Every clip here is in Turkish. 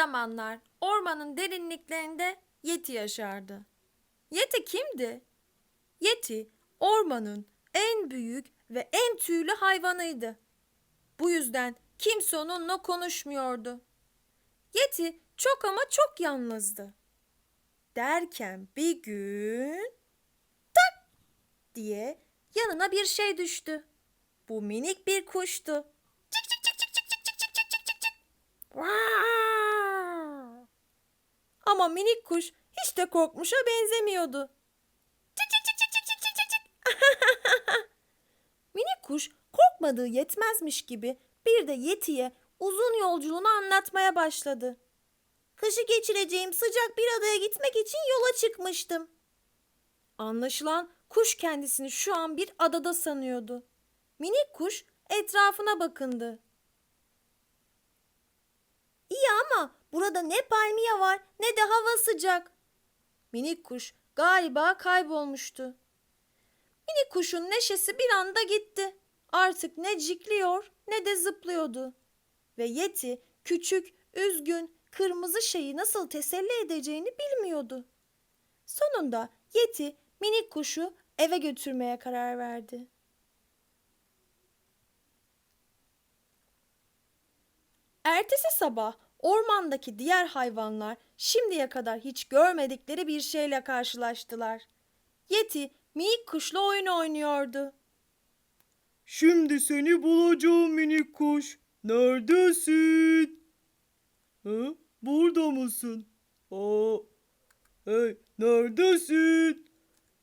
zamanlar ormanın derinliklerinde Yeti yaşardı. Yeti kimdi? Yeti ormanın en büyük ve en tüylü hayvanıydı. Bu yüzden kimse onunla konuşmuyordu. Yeti çok ama çok yalnızdı. Derken bir gün tak diye yanına bir şey düştü. Bu minik bir kuştu. Çık çık çık çık çık çık çık çık çık çık çık. Ama minik kuş hiç de korkmuşa benzemiyordu. Minik kuş korkmadığı yetmezmiş gibi bir de Yeti'ye uzun yolculuğunu anlatmaya başladı. Kışı geçireceğim sıcak bir adaya gitmek için yola çıkmıştım. Anlaşılan kuş kendisini şu an bir adada sanıyordu. Minik kuş etrafına bakındı. İyi ama burada ne palmiye var ne de hava sıcak. Minik kuş galiba kaybolmuştu. Minik kuşun neşesi bir anda gitti. Artık ne cikliyor ne de zıplıyordu. Ve Yeti küçük, üzgün, kırmızı şeyi nasıl teselli edeceğini bilmiyordu. Sonunda Yeti minik kuşu eve götürmeye karar verdi. Ertesi sabah ormandaki diğer hayvanlar şimdiye kadar hiç görmedikleri bir şeyle karşılaştılar. Yeti minik kuşla oyun oynuyordu. Şimdi seni bulacağım minik kuş. Neredesin? Ha? Burada mısın? Aa, hey, neredesin?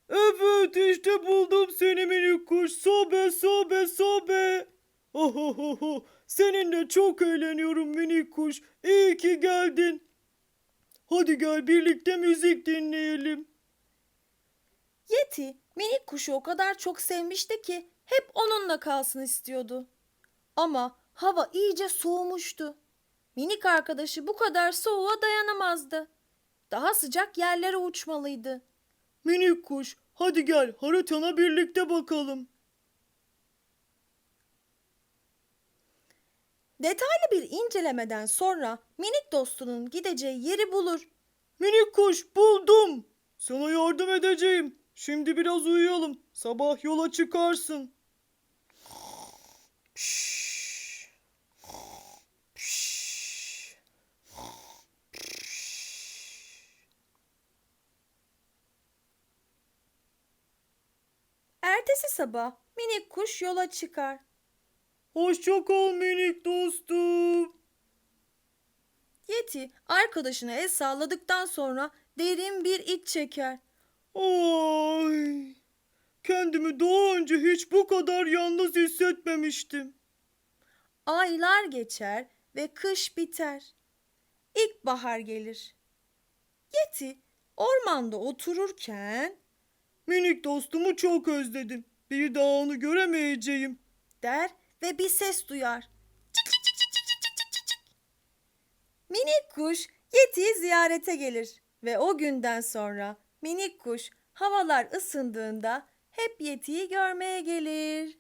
Evet işte buldum seni minik kuş. Sobe sobe sobe. Ohohoho. Seninle çok eğleniyorum minik kuş. İyi ki geldin. Hadi gel birlikte müzik dinleyelim. Yeti minik kuşu o kadar çok sevmişti ki hep onunla kalsın istiyordu. Ama hava iyice soğumuştu. Minik arkadaşı bu kadar soğuğa dayanamazdı. Daha sıcak yerlere uçmalıydı. Minik kuş hadi gel haritana birlikte bakalım. Detaylı bir incelemeden sonra minik dostunun gideceği yeri bulur. Minik kuş buldum. Sana yardım edeceğim. Şimdi biraz uyuyalım. Sabah yola çıkarsın. Ertesi sabah minik kuş yola çıkar. Hoşça kal minik dostum. Yeti arkadaşına el salladıktan sonra derin bir iç çeker. Ay. Kendimi daha önce hiç bu kadar yalnız hissetmemiştim. Aylar geçer ve kış biter. İlkbahar gelir. Yeti ormanda otururken Minik dostumu çok özledim. Bir daha onu göremeyeceğim. der ve bir ses duyar. Çık çık çık çık çık çık çık çık. Minik kuş Yeti'yi ziyarete gelir ve o günden sonra minik kuş havalar ısındığında hep Yeti'yi görmeye gelir.